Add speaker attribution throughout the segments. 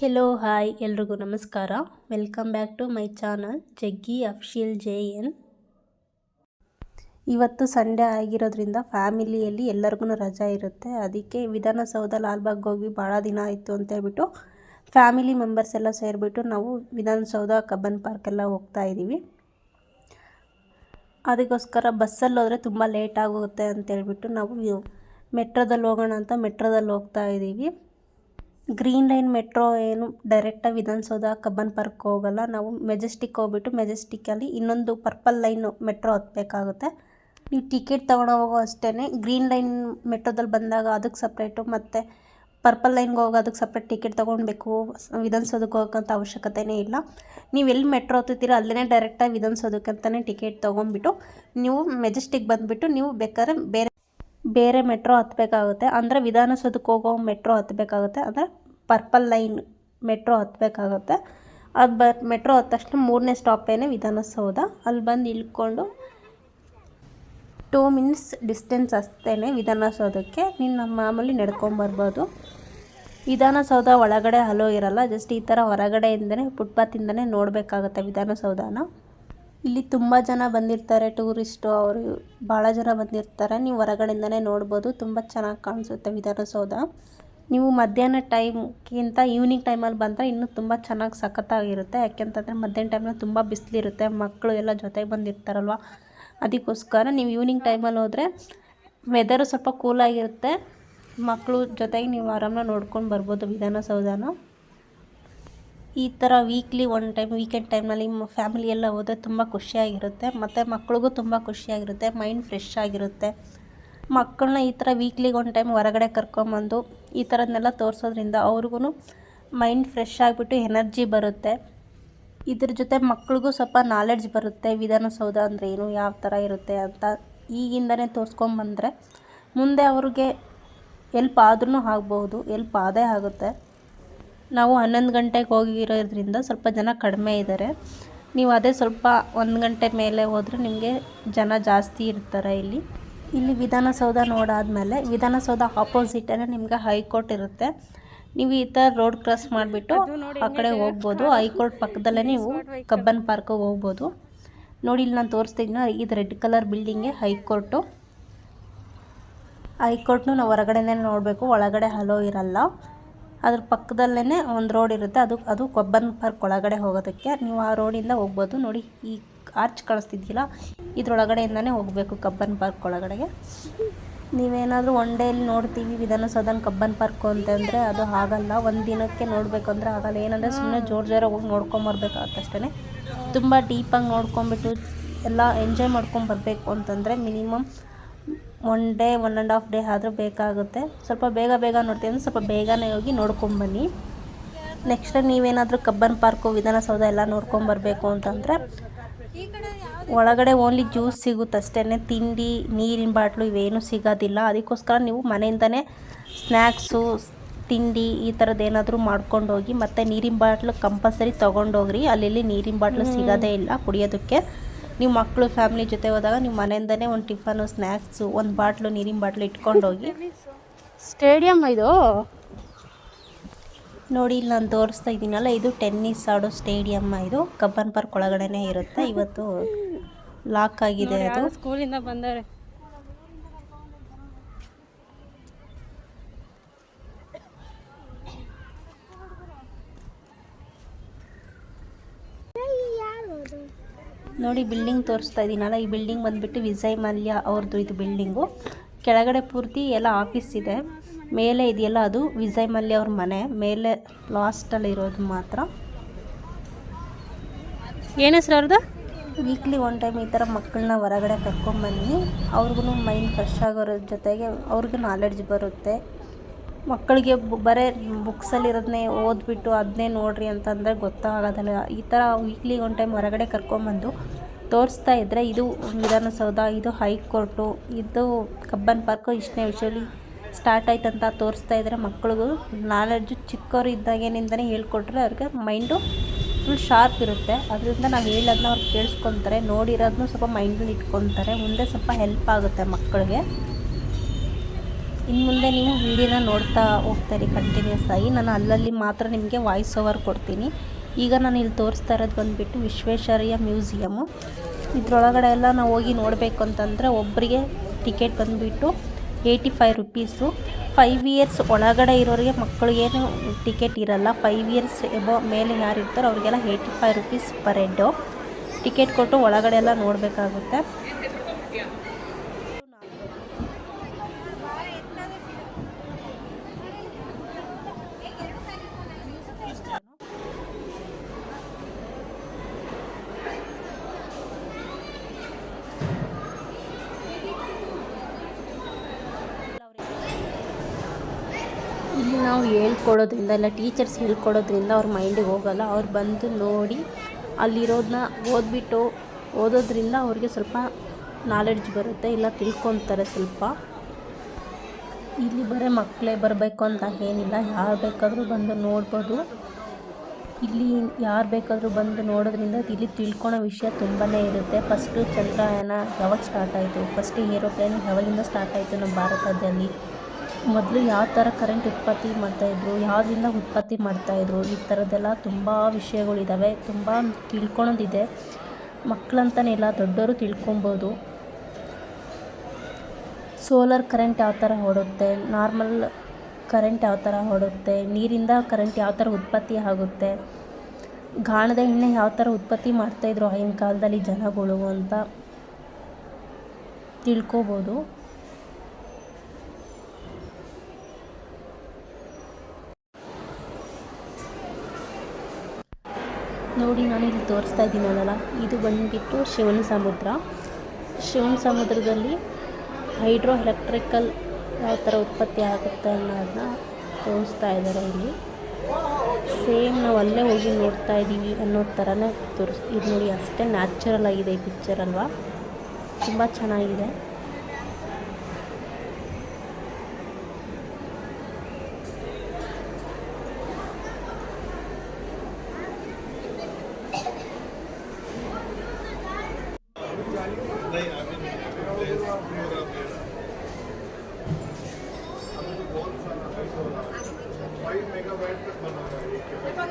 Speaker 1: Hello hi ಎಲ್ರಿಗೂ ನಮಸ್ಕಾರ. Welcome back to my channel Jaggi official J N ಇವತ್ತು Sunday ಆಗಿರೋದ್ರಿಂದ ಫ್ಯಾಮಿಲಿಯಲ್ಲಿ ಎಲ್ಲರಿಗೂ ರಜಾ ಇರುತ್ತೆ. ಅದಕ್ಕೆ ವಿಧಾನಸೌಧ ಲಾಲ್ಬಾಗ್ ಹೋಗಿ ಭಾಳ ದಿನ ಆಯಿತು ಅಂತ ಹೇಳ್ಬಿಟ್ಟು ಫ್ಯಾಮಿಲಿ ಮೆಂಬರ್ಸ್ ಎಲ್ಲ ಸೇರಿಬಿಟ್ಟು ನಾವು ವಿಧಾನಸೌಧ ಕಬ್ಬನ್ ಪಾರ್ಕೆಲ್ಲ ಹೋಗ್ತಾ ಇದ್ದೀವಿ ಅದಕ್ಕೋಸ್ಕರ ಬಸ್ಸಲ್ಲಿ ಹೋದರೆ ತುಂಬ ಲೇಟ್ ಆಗುತ್ತೆ ಅಂತೇಳ್ಬಿಟ್ಟು ನಾವು ಮೆಟ್ರೋದಲ್ಲಿ ಹೋಗೋಣ ಅಂತ ಮೆಟ್ರೋದಲ್ಲಿ ಹೋಗ್ತಾ ಇದ್ದೀವಿ ಗ್ರೀನ್ ಲೈನ್ ಮೆಟ್ರೋ ಏನು ಡೈರೆಕ್ಟಾಗಿ ವಿಧಾನಸೌಧ ಕಬ್ಬನ್ ಪಾರ್ಕ್ ಹೋಗಲ್ಲ. ನಾವು ಮೆಜೆಸ್ಟಿಕ್ ಹೋಗ್ಬಿಟ್ಟು ಮೆಜೆಸ್ಟಿಕ್ಕಲ್ಲಿ ಇನ್ನೊಂದು ಪರ್ಪಲ್ ಲೈನ್ ಮೆಟ್ರೋ ಹತ್ತಬೇಕಾಗುತ್ತೆ ನೀವು ಟಿಕೆಟ್ ತೊಗೊಂಡೋಗೋ ಅಷ್ಟೇ ಗ್ರೀನ್ ಲೈನ್ ಮೆಟ್ರೋದಲ್ಲಿ ಬಂದಾಗ ಅದಕ್ಕೆ ಸಪ್ರೇಟು ಮತ್ತು ಪರ್ಪಲ್ ಲೈನ್ಗೆ ಹೋಗೋ ಅದಕ್ಕೆ ಸಪ್ರೇಟ್ ಟಿಕೆಟ್ ತೊಗೊಳ್ಬೇಕು. ವಿಧಾನಸೌಧಕ್ಕೆ ಹೋಗೋಕ್ಕಂಥ ಅವಶ್ಯಕತೆಯೇ ಇಲ್ಲ. ನೀವು ಎಲ್ಲಿ ಮೆಟ್ರೋ ಹತ್ತುತ್ತೀರೋ ಅಲ್ಲೇ ಡೈರೆಕ್ಟಾಗಿ ವಿಧಾನಸೌಧಕ್ಕೆ ಅಂತಲೇ ಟಿಕೆಟ್ ತೊಗೊಂಡ್ಬಿಟ್ಟು ನೀವು ಮೆಜೆಸ್ಟಿಕ್ ಬಂದುಬಿಟ್ಟು ನೀವು ಬೇಕಾದ್ರೆ ಬೇರೆ ಬೇರೆ ಮೆಟ್ರೋ ಹತ್ತಬೇಕಾಗುತ್ತೆ ಅಂದರೆ ವಿಧಾನಸೌಧಕ್ಕೆ ಹೋಗೋ ಮೆಟ್ರೋ ಹತ್ತಬೇಕಾಗುತ್ತೆ ಅಂದರೆ ಪರ್ಪಲ್ ಲೈನ್ ಮೆಟ್ರೋ ಹತ್ತಬೇಕಾಗುತ್ತೆ ಅದು ಬ, ಮೆಟ್ರೋ ಹತ್ತ ತಕ್ಷಣ ಮೂರನೇ ಸ್ಟಾಪೇನೆ ವಿಧಾನಸೌಧ. ಅಲ್ಲಿ ಬಂದು ಇಳ್ಕೊಂಡು ಟೂ ಮಿನಿಟ್ಸ್ ಡಿಸ್ಟೆನ್ಸ್ ಅಷ್ಟೇ ವಿಧಾನಸೌಧಕ್ಕೆ. ನೀನು ನಮ್ಮ ಮಾಮೂಲಿ ನಡ್ಕೊಂಬರ್ಬೋದು ವಿಧಾನಸೌಧ ಒಳಗಡೆ ಹಲೋ ಇರಲ್ಲ, ಜಸ್ಟ್ ಈ ಥರ ಹೊರಗಡೆಯಿಂದನೇ, ಫುಟ್ಪಾತಿಂದನೇ ನೋಡಬೇಕಾಗುತ್ತೆ ವಿಧಾನಸೌಧನ. ಇಲ್ಲಿ ತುಂಬ ಜನ ಬಂದಿರ್ತಾರೆ, ಟೂರಿಸ್ಟು ಅವರು, ಭಾಳ ಜನ ಬಂದಿರ್ತಾರೆ. ನೀವು ಹೊರಗಡೆಯಿಂದನೇ ನೋಡ್ಬೋದು, ತುಂಬ ಚೆನ್ನಾಗಿ ಕಾಣಿಸುತ್ತೆ ವಿಧಾನಸೌಧ. ನೀವು ಮಧ್ಯಾಹ್ನ ಟೈಮ್ಗಿಂತ ಈವ್ನಿಂಗ್ ಟೈಮಲ್ಲಿ ಬಂದರೆ ಇನ್ನೂ ತುಂಬ ಚೆನ್ನಾಗಿ ಸಖತ್ತಾಗಿರುತ್ತೆ. ಯಾಕೆಂತಂದರೆ ಮಧ್ಯಾಹ್ನ ಟೈಮಲ್ಲಿ ತುಂಬ ಬಿಸಿಲಿರುತ್ತೆ, ಮಕ್ಕಳು ಎಲ್ಲ ಜೊತೆಗೆ ಬಂದಿರ್ತಾರಲ್ವ? ಅದಕ್ಕೋಸ್ಕರ ನೀವು ಈವ್ನಿಂಗ್ ಟೈಮಲ್ಲಿ ಹೋದರೆ ವೆದರು ಸ್ವಲ್ಪ ಕೂಲಾಗಿರುತ್ತೆ ಮಕ್ಕಳು ಜೊತೆಗೆ ನೀವು ಆರಾಮಾಗಿ ನೋಡ್ಕೊಂಡು ಬರ್ಬೋದು ವಿಧಾನಸೌಧನ. ಈ ಥರ ವೀಕ್ಲಿ ಒನ್ ಟೈಮ್ ವೀಕೆಂಡ್ ಟೈಮ್ನಲ್ಲಿ ಫ್ಯಾಮಿಲಿ ಎಲ್ಲ ಹೋದರೆ ತುಂಬ ಖುಷಿಯಾಗಿರುತ್ತೆ. ಮತ್ತು ಮಕ್ಳಿಗೂ ತುಂಬ ಖುಷಿಯಾಗಿರುತ್ತೆ ಮೈಂಡ್ ಫ್ರೆಶ್ ಆಗಿರುತ್ತೆ. ಮಕ್ಕಳನ್ನ ಈ ಥರ ವೀಕ್ಲಿಗೆ ಒನ್ ಟೈಮ್ ಹೊರಗಡೆ ಕರ್ಕೊಂಬಂದು ಈ ಥರದನ್ನೆಲ್ಲ ತೋರಿಸೋದ್ರಿಂದ ಅವ್ರಿಗೂ ಮೈಂಡ್ ಫ್ರೆಶ್ ಆಗಿಬಿಟ್ಟು ಎನರ್ಜಿ ಬರುತ್ತೆ. ಇದ್ರ ಜೊತೆ ಮಕ್ಳಿಗೂ ಸ್ವಲ್ಪ ನಾಲೆಡ್ಜ್ ಬರುತ್ತೆ, ವಿಧಾನಸೌಧ ಅಂದರೆ ಏನು, ಯಾವ ಥರ ಇರುತ್ತೆ ಅಂತ ಈಗಿಂದನೇ ತೋರಿಸ್ಕೊಂಬಂದರೆ ಮುಂದೆ ಅವ್ರಿಗೆ ಎಲ್ಪ್ ಆದ್ರೂ ಆಗ್ಬೋದು ಎಲ್ಪ್ ಆದೇ ಆಗುತ್ತೆ. ನಾವು ಹನ್ನೊಂದು ಗಂಟೆಗೆ ಹೋಗಿರೋದ್ರಿಂದ ಸ್ವಲ್ಪ ಜನ ಕಡಿಮೆ ಇದ್ದಾರೆ ನೀವು ಅದೇ ಸ್ವಲ್ಪ ಒಂದು ಗಂಟೆ ಮೇಲೆ ಹೋದರೆ ನಿಮಗೆ ಜನ ಜಾಸ್ತಿ ಇರ್ತಾರೆ ಇಲ್ಲಿ. ಇಲ್ಲಿ ವಿಧಾನಸೌಧ ನೋಡಾದಮೇಲೆ ವಿಧಾನಸೌಧ ಆಪೋಸಿಟೇ ನಿಮಗೆ ಹೈಕೋರ್ಟ್ ಇರುತ್ತೆ. ನೀವು ಈ ಥರ ರೋಡ್ ಕ್ರಾಸ್ ಮಾಡಿಬಿಟ್ಟು ಆ ಕಡೆ ಹೋಗ್ಬೋದು. ಹೈಕೋರ್ಟ್ ಪಕ್ಕದಲ್ಲೇ ನೀವು ಕಬ್ಬನ್ ಪಾರ್ಕಿಗೆ ಹೋಗ್ಬೋದು. ನೋಡಿ ಇಲ್ಲಿ ನಾನು ತೋರಿಸ್ತಿದ್ದೀನಿ ಇದು ರೆಡ್ ಕಲರ್ ಬಿಲ್ಡಿಂಗೇ ಹೈಕೋರ್ಟು ಹೈಕೋರ್ಟ್ನು ನಾವು ಹೊರಗಡೆನೇ ನೋಡಬೇಕು ಒಳಗಡೆ ಹಲೋ ಇರಲ್ಲ. ಅದ್ರ ಪಕ್ಕದಲ್ಲೇ ಒಂದು ರೋಡ್ ಇರುತ್ತೆ. ಅದು ಅದು ಕೊಬ್ಬನ್ ಪಾರ್ಕ್ ಒಳಗಡೆ ಹೋಗೋದಕ್ಕೆ. ನೀವು ಆ ರೋಡಿಂದ ಹೋಗ್ಬೋದು. ನೋಡಿ ಈ ಆರ್ಚ್ ಕಳಿಸ್ತಿದ್ದಿಲ್ಲ. ಇದ್ರೊಳಗಡೆಯಿಂದನೇ ಹೋಗಬೇಕು ಕಬ್ಬನ್ ಪಾರ್ಕ್ ಒಳಗಡೆಗೆ. ನೀವೇನಾದರೂ ಒನ್ ಡೇಲಿ ನೋಡ್ತೀವಿ ವಿಧಾನಸೌಧನ ಕಬ್ಬನ್ ಪಾರ್ಕು ಅಂತಂದರೆ ಅದು ಆಗಲ್ಲ. ಒಂದು ದಿನಕ್ಕೆ ನೋಡಬೇಕು ಅಂದರೆ ಆಗಲ್ಲ. ಏನಂದರೆ ಸುಮ್ಮನೆ ಜೋರು ಜೋರ ಹೋಗಿ ನೋಡ್ಕೊಂಬರ್ಬೇಕಾಗತ್ತಷ್ಟೇ ತುಂಬ ಡೀಪಾಗಿ ನೋಡ್ಕೊಂಬಿಟ್ಟು ಎಲ್ಲ ಎಂಜಾಯ್ ಮಾಡ್ಕೊಂಡು ಬರಬೇಕು ಅಂತಂದರೆ minimum one day one and half day ಆದರೂ ಬೇಕಾಗುತ್ತೆ. ಸ್ವಲ್ಪ ಬೇಗ ಬೇಗ ನೋಡ್ತೀವಿ ಅಂದರೆ ಸ್ವಲ್ಪ ಬೇಗನೆ ಹೋಗಿ ನೋಡ್ಕೊಂಬನ್ನಿ ನೆಕ್ಸ್ಟ್ ನೀವೇನಾದರೂ ಕಬ್ಬನ್ ಪಾರ್ಕು ವಿಧಾನಸೌಧ ಎಲ್ಲ ನೋಡ್ಕೊಂಬರ್ಬೇಕು ಅಂತಂದರೆ ಒಳಗಡೆ ಓನ್ಲಿ ಜ್ಯೂಸ್ ಸಿಗುತ್ತೆ ಅಷ್ಟೇ ತಿಂಡಿ ನೀರಿನ ಬಾಟ್ಲು ಇವೇನು ಸಿಗೋದಿಲ್ಲ. ಅದಕ್ಕೋಸ್ಕರ ನೀವು ಮನೆಯಿಂದನೇ ಸ್ನ್ಯಾಕ್ಸು ತಿಂಡಿ ಈ ಥರದ್ದು ಏನಾದರೂ ಮಾಡ್ಕೊಂಡು ಹೋಗಿ ಮತ್ತು ನೀರಿನ ಬಾಟ್ಲು ಕಂಪಲ್ಸರಿ ತೊಗೊಂಡೋಗ್ರಿ. ಅಲ್ಲಿ ನೀರಿನ ಬಾಟ್ಲು ಸಿಗೋದೇ ಇಲ್ಲ ಕುಡಿಯೋದಕ್ಕೆ. ನೀವು ಮಕ್ಕಳು ಫ್ಯಾಮಿಲಿ ಜೊತೆ ಹೋದಾಗ ನೀವು ಮನೆಯಿಂದನೇ ಒಂದು ಟಿಫನು ಸ್ನ್ಯಾಕ್ಸು ಒಂದು ಬಾಟ್ಲು ನೀರಿನ ಬಾಟ್ಲು ಇಟ್ಕೊಂಡೋಗಿ.
Speaker 2: ಸ್ಟೇಡಿಯಂ ಇದು.
Speaker 1: ನೋಡಿ ಇಲ್ಲಿ ನಾನು ತೋರಿಸ್ತಾ ಇದ್ದೀನಲ್ಲ ಇದು ಟೆನ್ನಿಸ್ ಆಡೋ ಸ್ಟೇಡಿಯಮ್ ಇದು. ಕಬ್ಬನ್ ಪಾರ್ಕ್ ಒಳಗಡೆನೇ ಇರುತ್ತೆ. ಇವತ್ತು ಲಾಕ್ ಆಗಿದೆ ಅದು.
Speaker 2: ಸ್ಕೂಲಿಂದ ಬಂದರೆ.
Speaker 1: ನೋಡಿ ಬಿಲ್ಡಿಂಗ್ ತೋರಿಸ್ತಾ ಇದ್ದೀನಲ್ಲ. ಈ ಬಿಲ್ಡಿಂಗ್ ಬಂದ್ಬಿಟ್ಟು ವಿಜಯ್ ಮಲ್ಯ ಅವ್ರದ್ದು ಇದು ಬಿಲ್ಡಿಂಗು ಕೆಳಗಡೆ ಪೂರ್ತಿ ಎಲ್ಲ ಆಫೀಸ್ ಇದೆ. ಮೇಲೆ ಇದೆಯಲ್ಲ ಅದು ವಿಜಯ್ ಮಲ್ಯ ಅವ್ರ ಮನೆ. ಮೇಲೆ ಲಾಸ್ಟಲ್ಲಿ ಇರೋದು ಮಾತ್ರ.
Speaker 2: ಏನು ಹೆಸ್ರು ಅವ್ರದ್ದು?
Speaker 1: ವೀಕ್ಲಿ ಒನ್ ಟೈಮ್ ಈ ಥರ ಮಕ್ಕಳನ್ನ ಹೊರಗಡೆ ಕರ್ಕೊಂಬನ್ನಿ ಅವ್ರಿಗೂ ಮೈಂಡ್ ಫ್ರೆಶ್ ಆಗೋರ ಜೊತೆಗೆ ಅವ್ರಿಗೂ ನಾಲೆಡ್ಜ್ ಬರುತ್ತೆ. ಮಕ್ಕಳಿಗೆ ಬರೇ ಬುಕ್ಸಲ್ಲಿರೋದನ್ನೇ ಓದ್ಬಿಟ್ಟು ಅದನ್ನೇ ನೋಡ್ರಿ ಅಂತಂದರೆ ಗೊತ್ತಾಗೋದಿಲ್ಲ. ಈ ಥರ ವೀಕ್ಲಿ ಒನ್ ಟೈಮ್ ಹೊರಗಡೆ ಕರ್ಕೊಂಬಂದು ತೋರಿಸ್ತಾ ಇದ್ದರೆ ಇದು ವಿಧಾನಸೌಧ ಇದು ಹೈಕೋರ್ಟು ಇದು ಕಬ್ಬನ್ ಪಾರ್ಕು ಇಷ್ಟನೇ ವಿಷಯಲಿ ಸ್ಟಾರ್ಟ್ ಆಯ್ತಂತ ತೋರಿಸ್ತಾ ಇದ್ದಾರೆ ಮಕ್ಕಳಿಗೂ ನಾಲೆಡ್ಜು ಚಿಕ್ಕವರು ಇದ್ದಾಗೇನಿಂದನೇ ಹೇಳ್ಕೊಟ್ರೆ ಅವ್ರಿಗೆ ಮೈಂಡು ಫುಲ್ ಶಾರ್ಪ್ ಇರುತ್ತೆ. ಅದರಿಂದ ನಾವು ಹೇಳೋದನ್ನ ಅವ್ರು ಕೇಳಿಸ್ಕೊತಾರೆ. ನೋಡಿರೋದನ್ನು ಸ್ವಲ್ಪ ಮೈಂಡಲ್ಲಿ ಇಟ್ಕೊತಾರೆ. ಮುಂದೆ ಸ್ವಲ್ಪ ಹೆಲ್ಪ್ ಆಗುತ್ತೆ ಮಕ್ಕಳಿಗೆ ಇನ್ನು ಮುಂದೆ ನೀವು ವಿಡಿಯೋನ ನೋಡ್ತಾ ಹೋಗ್ತಾರೆ ಕಂಟಿನ್ಯೂಸ್ ಆಗಿ. ನಾನು ಅಲ್ಲಲ್ಲಿ ಮಾತ್ರ ನಿಮಗೆ ವಾಯ್ಸ್ ಓವರ್ ಕೊಡ್ತೀನಿ. ಈಗ ನಾನು ಇಲ್ಲಿ ತೋರಿಸ್ತಾ ಇರೋದು ಬಂದುಬಿಟ್ಟು ವಿಶ್ವೇಶ್ವರಯ್ಯ ಮ್ಯೂಸಿಯಮು ಇದರೊಳಗಡೆ ಎಲ್ಲ ನಾವು ಹೋಗಿ ನೋಡಬೇಕು ಅಂತಂದರೆ ಒಬ್ಬರಿಗೆ ಟಿಕೆಟ್ ಬಂದುಬಿಟ್ಟು eighty five rupees five years ಒಳಗಡೆ ಇರೋರಿಗೆ ಮಕ್ಕಳಿಗೇನು ಟಿಕೆಟ್ ಇರಲ್ಲ. ಫೈವ್ ಇಯರ್ಸ್ ಎಬೋ ಮೇಲೆ ಯಾರು ಇರ್ತಾರೋ ಅವರಿಗೆಲ್ಲ eighty five rupees per head ticket ಕೊಟ್ಟು ಒಳಗಡೆ ಎಲ್ಲ ನೋಡಬೇಕಾಗುತ್ತೆ ಇಲ್ಲಿ ನಾವು ಹೇಳ್ಕೊಡೋದ್ರಿಂದ ಇಲ್ಲ ಟೀಚರ್ಸ್ ಹೇಳ್ಕೊಡೋದ್ರಿಂದ ಅವ್ರ ಮೈಂಡಿಗೆ ಹೋಗಲ್ಲ. ಅವ್ರು ಬಂದು ನೋಡಿ ಅಲ್ಲಿರೋದನ್ನ ಓದ್ಬಿಟ್ಟು ಓದೋದ್ರಿಂದ ಅವ್ರಿಗೆ ಸ್ವಲ್ಪ ನಾಲೆಡ್ಜ್ ಬರುತ್ತೆ, ಇಲ್ಲ ತಿಳ್ಕೊತಾರೆ ಸ್ವಲ್ಪ. ಇಲ್ಲಿ ಬರೀ ಮಕ್ಕಳೇ ಬರಬೇಕು ಅಂತ ಏನಿಲ್ಲ, ಯಾರು ಬೇಕಾದರೂ ಬಂದು ನೋಡ್ಬೋದು. ಇಲ್ಲಿ ಯಾರು ಬೇಕಾದರೂ ಬಂದು ನೋಡೋದ್ರಿಂದ ಇಲ್ಲಿ ತಿಳ್ಕೊಳೋ ವಿಷಯ ತುಂಬಾ ಇರುತ್ತೆ. ಫಸ್ಟು ಚಂದ್ರಯಾನ ಯಾವಾಗ ಸ್ಟಾರ್ಟ್ ಆಯಿತು? ಫಸ್ಟ್ ಏರೋಪ್ಲೇನ್ ಯಾವಾಗಿಂದ ಸ್ಟಾರ್ಟ್ ಆಯಿತು ನಮ್ಮ ಭಾರತದಲ್ಲಿ? ಮೊದಲು ಯಾವ ಥರ ಕರೆಂಟ್ ಉತ್ಪತ್ತಿ ಮಾಡ್ತಾಯಿದ್ರು ಯಾವುದರಿಂದ ಉತ್ಪತ್ತಿ ಮಾಡ್ತಾಯಿದ್ರು ಈ ಥರದ್ದೆಲ್ಲ ತುಂಬ ವಿಷಯಗಳಿದ್ದಾವೆ ತುಂಬ ತಿಳ್ಕೊಳೋದಿದೆ ಮಕ್ಕಳಂತನೇ ಇಲ್ಲ ದೊಡ್ಡವರು ತಿಳ್ಕೊಬೋದು. ಸೋಲಾರ್ ಕರೆಂಟ್ ಯಾವ ಥರ ಓಡುತ್ತೆ ನಾರ್ಮಲ್ ಕರೆಂಟ್ ಯಾವ ಥರ ಓಡುತ್ತೆ, ನೀರಿಂದ ಕರೆಂಟ್ ಯಾವ ಥರ ಉತ್ಪತ್ತಿ ಆಗುತ್ತೆ, ಗಾಣದ ಎಣ್ಣೆ ಯಾವ ಥರ ಉತ್ಪತ್ತಿ ಮಾಡ್ತಾಯಿದ್ರು ಆಗಿನ ಕಾಲದಲ್ಲಿ ಜನಗಳು ಅಂತ ತಿಳ್ಕೊಬೋದು. ನೋಡಿ ನಾನು ಇಲ್ಲಿ ತೋರಿಸ್ತಾ ಇದ್ದೀನಲ್ಲ ಇದು ಬಂದುಬಿಟ್ಟು ಶಿವನ ಸಮುದ್ರ ಶಿವನ ಸಮುದ್ರದಲ್ಲಿ ಹೈಡ್ರೋ ಎಲೆಕ್ಟ್ರಿಕಲ್ ಯಾವ ಥರ ಉತ್ಪತ್ತಿ ಆಗುತ್ತೆ ಅನ್ನೋದನ್ನ ತೋರಿಸ್ತಾ ಇದ್ದಾರೆ ಇಲ್ಲಿ. ಸೇಮ್ ನಾವು ಅಲ್ಲೇ ಹೋಗಿ ನೋಡ್ತಾ ಇದ್ದೀವಿ ಅನ್ನೋ ಥರನೇ ತೋರಿಸ್ ಇದು ನೋಡಿ ಅಷ್ಟೇ ನ್ಯಾಚುರಲ್ ಆಗಿದೆ ಈ ಪಿಕ್ಚರ್ ಅಲ್ವಾ? ತುಂಬ ಚೆನ್ನಾಗಿದೆ.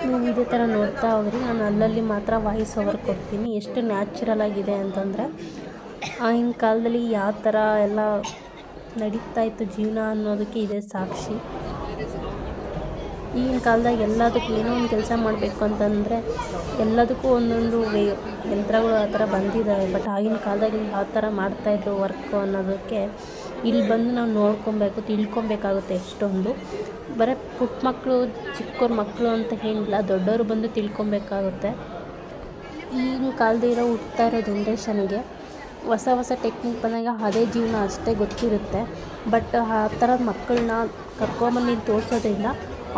Speaker 1: ನೀವು ಇದೇ ಥರ ನೋಡ್ತಾ ಹೋಗ್ರಿ. ನಾನು ಅಲ್ಲಲ್ಲಿ ಮಾತ್ರ ವಾಯ್ಸ್ ಓವರ್ ಕೊಡ್ತೀನಿ. ಎಷ್ಟು ನ್ಯಾಚುರಲ್ ಆಗಿದೆ ಅಂತಂದರೆ, ಆಗಿನ ಕಾಲದಲ್ಲಿ ಯಾವ ಥರ ಎಲ್ಲ ನಡೀತಾ ಇತ್ತು ಜೀವನ ಅನ್ನೋದಕ್ಕೆ ಇದೆ ಸಾಕ್ಷಿ. ಈಗಿನ ಕಾಲದಾಗ ಎಲ್ಲದಕ್ಕೂ ಏನೋ ಒಂದು ಕೆಲಸ ಮಾಡಬೇಕು ಅಂತಂದರೆ, ಎಲ್ಲದಕ್ಕೂ ಒಂದೊಂದು ವೇ, ಯಂತ್ರಗಳು ಆ ಥರ ಬಂದಿದ್ದಾವೆ. ಬಟ್ ಆಗಿನ ಕಾಲದಲ್ಲಿ ಯಾವ ಥರ ಮಾಡ್ತಾಯಿದ್ರು ವರ್ಕು ಅನ್ನೋದಕ್ಕೆ, ಇಲ್ಲಿ ಬಂದು ನಾವು ನೋಡ್ಕೊಬೇಕು, ತಿಳ್ಕೊಬೇಕಾಗುತ್ತೆ ಎಷ್ಟೊಂದು. ಬರೀ ಪುಟ್ಟ ಮಕ್ಕಳು ಚಿಕ್ಕವ್ರ ಮಕ್ಕಳು ಅಂತ ಏನಿಲ್ಲ ದೊಡ್ಡವರು ಬಂದು ತಿಳ್ಕೊಬೇಕಾಗುತ್ತೆ. ಈಗಿನ ಕಾಲದಿರೋ ಹುಟ್ತಾ ಇರೋ ಜನ್ರೇಷನ್ಗೆ ಹೊಸ ಹೊಸ ಟೆಕ್ನಿಕ್ ಬಂದಾಗ ಅದೇ ಜೀವನ ಅಷ್ಟೇ ಗೊತ್ತಿರುತ್ತೆ. ಬಟ್ ಆ ಥರದ ಮಕ್ಕಳನ್ನ ಕರ್ಕೊಂಬಂದು ತೋರಿಸೋದ್ರಿಂದ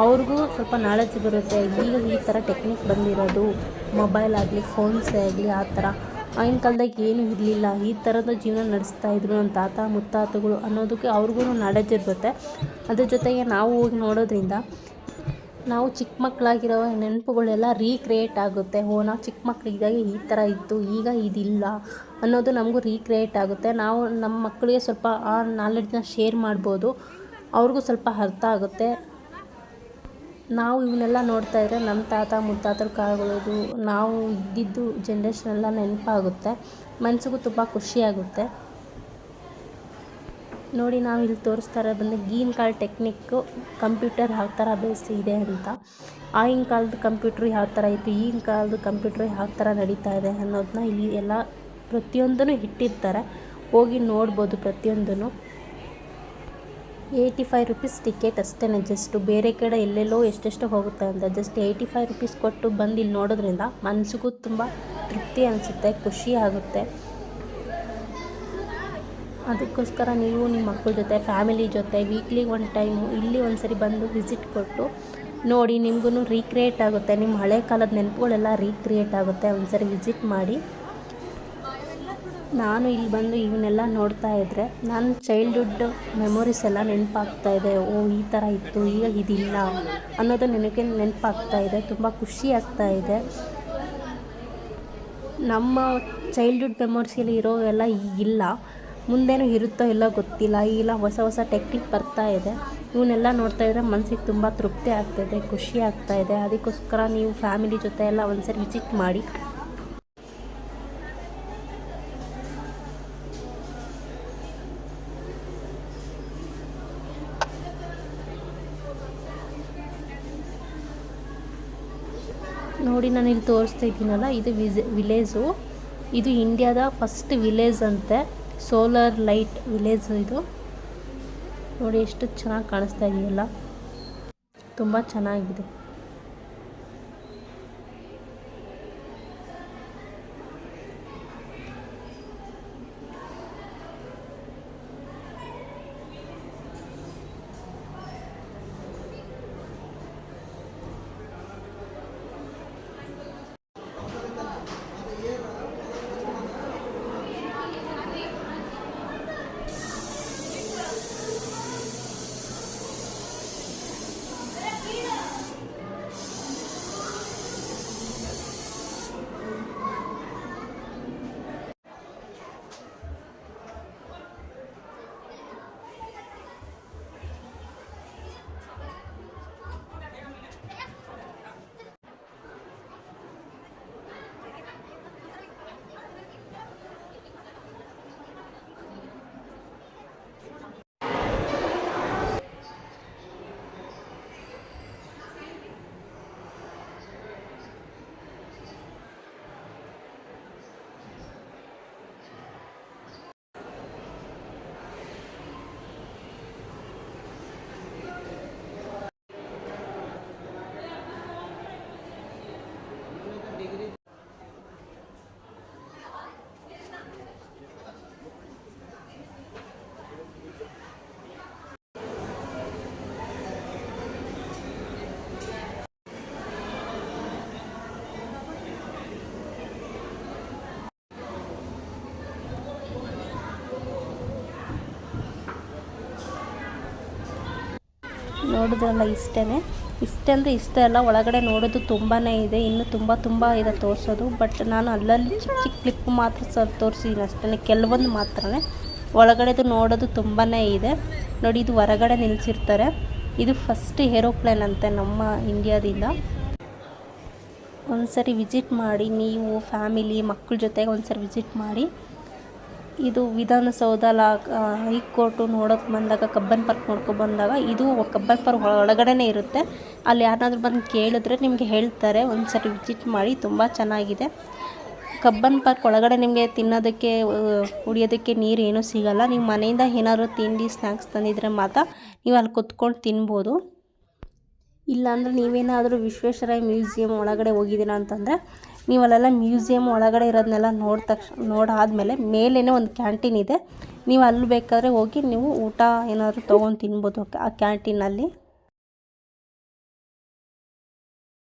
Speaker 1: ಅವ್ರಿಗೂ ಸ್ವಲ್ಪ ನಾಲೆಜ್ ಬರುತ್ತೆ. ಈಗ ಈ ಥರ ಟೆಕ್ನಿಕ್ ಬಂದಿರೋದು ಮೊಬೈಲ್ ಆಗಲಿ ಫೋನ್ಸೇ ಆಗಲಿ, ಆ ಥರ. ಆಗಿನ ಕಾಲದಾಗ ಏನೂ ಇರಲಿಲ್ಲ. ಈ ಥರದ ಜೀವನ ನಡೆಸ್ತಾ ಇದ್ರು ನಮ್ಮ ತಾತ, ಮುತ್ತಾತಗಳು ಅನ್ನೋದಕ್ಕೆ ಅವ್ರಿಗೂ ನಾಲೆಜ್ ಇರುತ್ತೆ ಅದ್ರ ಜೊತೆಗೆ ನಾವು ಹೋಗಿ ನೋಡೋದ್ರಿಂದ ನಾವು ಚಿಕ್ಕ ಮಕ್ಕಳಾಗಿರೋ ನೆನಪುಗಳೆಲ್ಲ ರೀಕ್ರಿಯೇಟ್ ಆಗುತ್ತೆ. ಓ, ನಾವು ಚಿಕ್ಕ ಮಕ್ಕಳಿದ್ದಾಗ ಈ ಥರ ಇತ್ತು, ಈಗ ಇದಿಲ್ಲ ಅನ್ನೋದು ನಮಗೂ ರೀಕ್ರಿಯೇಟ್ ಆಗುತ್ತೆ. ನಾವು ನಮ್ಮ ಮಕ್ಕಳಿಗೆ ಸ್ವಲ್ಪ ಆ ನಾಲೆಡ್ಜ್ನ ಶೇರ್ ಮಾಡ್ಬೋದು. ಅವ್ರಿಗೂ ಸ್ವಲ್ಪ ಅರ್ಥ ಆಗುತ್ತೆ. ನಾವು ಇವನ್ನೆಲ್ಲ ನೋಡ್ತಾ ಇದ್ದರೆ ನಮ್ಮ ತಾತ ಮುತ್ತಾತರ ಕಾಲಗಳದು ನಾವು ಇದ್ದಿದ್ದು ಜನ್ರೇಷನ್ ಎಲ್ಲ ನೆನಪಾಗುತ್ತೆ. ಮನಸ್ಸಿಗೂ ತುಂಬ ಖುಷಿಯಾಗುತ್ತೆ. ನೋಡಿ, ನಾವು ಇಲ್ಲಿ ತೋರಿಸ್ತಾ ಇರೋದು ಈಗಿನ ಕಾಲ ಟೆಕ್ನಿಕ್ಕು ಕಂಪ್ಯೂಟರ್ ಯಾವ ಥರ ಬೇಸ್ ಇದೆ ಅಂತ. ಆಗಿನ ಕಾಲದ ಕಂಪ್ಯೂಟ್ರ್ ಯಾವ ಥರ ಇತ್ತು, ಈಗಿನ ಕಾಲದ ಕಂಪ್ಯೂಟ್ರ್ ಯಾವ ಥರ ನಡೀತಾ ಇದೆ ಅನ್ನೋದನ್ನ ಇಲ್ಲಿ ಎಲ್ಲ ಪ್ರತಿಯೊಂದನ್ನು ಇಟ್ಟಿರ್ತಾರೆ. ಹೋಗಿ ನೋಡ್ಬೋದು ಪ್ರತಿಯೊಂದನ್ನು. ಏಯ್ಟಿ ಫೈವ್ ರುಪೀಸ್ ಟಿಕೆಟ್ ಅಷ್ಟೇ ಜಸ್ಟು ಬೇರೆ ಕಡೆ ಎಲ್ಲೆಲ್ಲೋ ಎಷ್ಟೆಷ್ಟು ಹೋಗುತ್ತೆ ಅಂತ. ಜಸ್ಟ್ ಏಯ್ಟಿ ಫೈವ್ ರುಪೀಸ್ ಕೊಟ್ಟು ಬಂದು ಇಲ್ಲಿ ನೋಡೋದ್ರಿಂದ ಮನಸ್ಸಿಗೂ ತುಂಬ ತೃಪ್ತಿ ಅನಿಸುತ್ತೆ, ಖುಷಿ ಆಗುತ್ತೆ. ಅದಕ್ಕೋಸ್ಕರ ನೀವು ನಿಮ್ಮ ಮಕ್ಕಳ ಜೊತೆ ಫ್ಯಾಮಿಲಿ ಜೊತೆ ವೀಕ್ಲಿ ಒನ್ ಟೈಮು ಇಲ್ಲಿ ಒಂದು ಸರಿ ಬಂದು ವಿಸಿಟ್ ಕೊಟ್ಟು ನೋಡಿ ನಿಮಗೂ ರೀಕ್ರಿಯೇಟ್ ಆಗುತ್ತೆ. ನಿಮ್ಮ ಹಳೆ ಕಾಲದ ನೆನಪುಗಳೆಲ್ಲ ರೀಕ್ರಿಯೇಟ್ ಆಗುತ್ತೆ. ಒಂದು ಸರಿ ವಿಸಿಟ್ ಮಾಡಿ ನಾನು ಇಲ್ಲಿ ಬಂದು ಇವನ್ನೆಲ್ಲ ನೋಡ್ತಾ ಇದ್ದರೆ ನನ್ನ ಚೈಲ್ಡ್ಹುಡ್ ಮೆಮೊರೀಸ್ ಎಲ್ಲ ನೆನಪಾಗ್ತಾ ಇದೆ. ಓ, ಈ ಥರ ಇತ್ತು, ಈಗ ಇದಿಲ್ಲ ಅನ್ನೋದು ನನಗೆ ನೆನಪಾಗ್ತಾ ಇದೆ. ತುಂಬ ಖುಷಿ ಆಗ್ತಾ ಇದೆ. ನಮ್ಮ ಚೈಲ್ಡ್ಹುಡ್ ಮೆಮೊರೀಸಲ್ಲಿ ಇರೋವೆಲ್ಲ ಈಗಿಲ್ಲ ಮುಂದೇನು ಇರುತ್ತೋ ಇಲ್ಲ ಗೊತ್ತಿಲ್ಲ. ಇಲ್ಲ ಹೊಸ ಹೊಸ ಟೆಕ್ನಿಕ್ ಬರ್ತಾ ಇದೆ. ಇವನ್ನೆಲ್ಲ ನೋಡ್ತಾ ಇದ್ರೆ ಮನಸ್ಸಿಗೆ ತುಂಬ ತೃಪ್ತಿ ಆಗ್ತಾಯಿದೆ ಖುಷಿ ಆಗ್ತಾ ಇದೆ. ಅದಕ್ಕೋಸ್ಕರ ನೀವು ಫ್ಯಾಮಿಲಿ ಜೊತೆ ಎಲ್ಲ ಒಂದ್ಸರಿ ವಿಸಿಟ್ ಮಾಡಿ. ನೋಡಿ ನಾನು ಇಲ್ಲಿ ತೋರಿಸ್ತಾ ಇದ್ದೀನಲ್ಲ, ಇದು ವಿಸ್ ವಿಲೇಜು. ಇದು ಇಂಡಿಯಾದ ಫಸ್ಟ್ ವಿಲೇಜ್ ಅಂತೆ. ಸೋಲಾರ್ ಲೈಟ್ ವಿಲೇಜ್ ಇದು. ನೋಡಿ ಎಷ್ಟು ಚೆನ್ನಾಗಿ ಕಾಣಿಸ್ತಾ ಇದೆಯಲ್ಲ. ತುಂಬ ಚೆನ್ನಾಗಿದೆ. ನೋಡಿದ್ರಲ್ಲ ಇಷ್ಟೇ ಇಷ್ಟೇ ಅಂದರೆ ಇಷ್ಟ ಅಲ್ಲ ಒಳಗಡೆ ನೋಡೋದು ತುಂಬಾ ಇದೆ. ಇನ್ನು ತುಂಬ ತುಂಬ ಇದೆ ತೋರಿಸೋದು. ಬಟ್ ನಾನು ಅಲ್ಲಲ್ಲಿ ಚಿಕ್ಕ ಚಿಕ್ಕ ಕ್ಲಿಪ್ ಮಾತ್ರ ಸರ್ ತೋರಿಸಿದ್ದೀನಿ ಅಷ್ಟೇ ಕೆಲವೊಂದು ಮಾತ್ರ ಒಳಗಡೆದು ನೋಡೋದು ತುಂಬಾ ಇದೆ. ನೋಡಿ, ಇದು ಹೊರಗಡೆ ನಿಲ್ಲಿಸಿರ್ತಾರೆ ಇದು ಫಸ್ಟ್ ಏರೋಪ್ಲೇನ್ ಅಂತೆ ನಮ್ಮ ಇಂಡಿಯಾದಿಂದ. ಒಂದ್ಸರಿ ವಿಸಿಟ್ ಮಾಡಿ, ನೀವು ಫ್ಯಾಮಿಲಿ ಮಕ್ಕಳ ಜೊತೆಗೆ ಒಂದ್ಸರಿ ವಿಸಿಟ್ ಮಾಡಿ. ಇದು ವಿಧಾನಸೌಧ ಲಾ ಹೈಕೋರ್ಟು ನೋಡೋಕೆ ಬಂದಾಗ, ಕಬ್ಬನ್ ಪಾರ್ಕ್ ನೋಡ್ಕೊ ಬಂದಾಗ ಇದು ಕಬ್ಬನ್ ಪಾರ್ಕ್ ಒಳಗಡೆನೇ ಇರುತ್ತೆ. ಅಲ್ಲಿ ಯಾರನ್ನಾದ್ರೂ ಬಂದು ಕೇಳಿದ್ರೆ ನಿಮಗೆ ಹೇಳ್ತಾರೆ. ಒಂದ್ಸರಿ ವಿಸಿಟ್ ಮಾಡಿ, ತುಂಬ ಚೆನ್ನಾಗಿದೆ. ಕಬ್ಬನ್ ಪಾರ್ಕ್ ಒಳಗಡೆ ನಿಮಗೆ ತಿನ್ನೋದಕ್ಕೆ ಕುಡಿಯೋದಕ್ಕೆ ನೀರು ಏನೂ ಸಿಗಲ್ಲ. ನೀವು ಮನೆಯಿಂದ ಏನಾದರೂ ತಿಂಡಿ ಸ್ನ್ಯಾಕ್ಸ್ ತಂದಿದ್ರೆ ಮಾತ್ರ ನೀವು ಅಲ್ಲಿ ಕುತ್ಕೊಂಡು ತಿನ್ಬೋದು. ಇಲ್ಲಾಂದರೆ ನೀವೇನಾದರೂ ವಿಶ್ವೇಶ್ವರಯ್ಯ ಮ್ಯೂಸಿಯಂ ಒಳಗಡೆ ಹೋಗಿದ್ದೀರಾ ಅಂತಂದರೆ ನೀವು ಅಲ್ಲೆಲ್ಲ ಮ್ಯೂಸಿಯಂ ಒಳಗಡೆ ಇರೋದನ್ನೆಲ್ಲ ನೋಡಿದ ತಕ್ಷಣ ನೋಡಾದಮೇಲೆ ಮೇಲೇ ಒಂದು ಕ್ಯಾಂಟೀನ್ ಇದೆ. ನೀವು ಅಲ್ಲಿ ಬೇಕಾದ್ರೆ ಹೋಗಿ ನೀವು ಊಟ ಏನಾದರೂ ತೊಗೊಂಡು ತಿನ್ಬೋದು ಆ ಕ್ಯಾಂಟೀನಲ್ಲಿ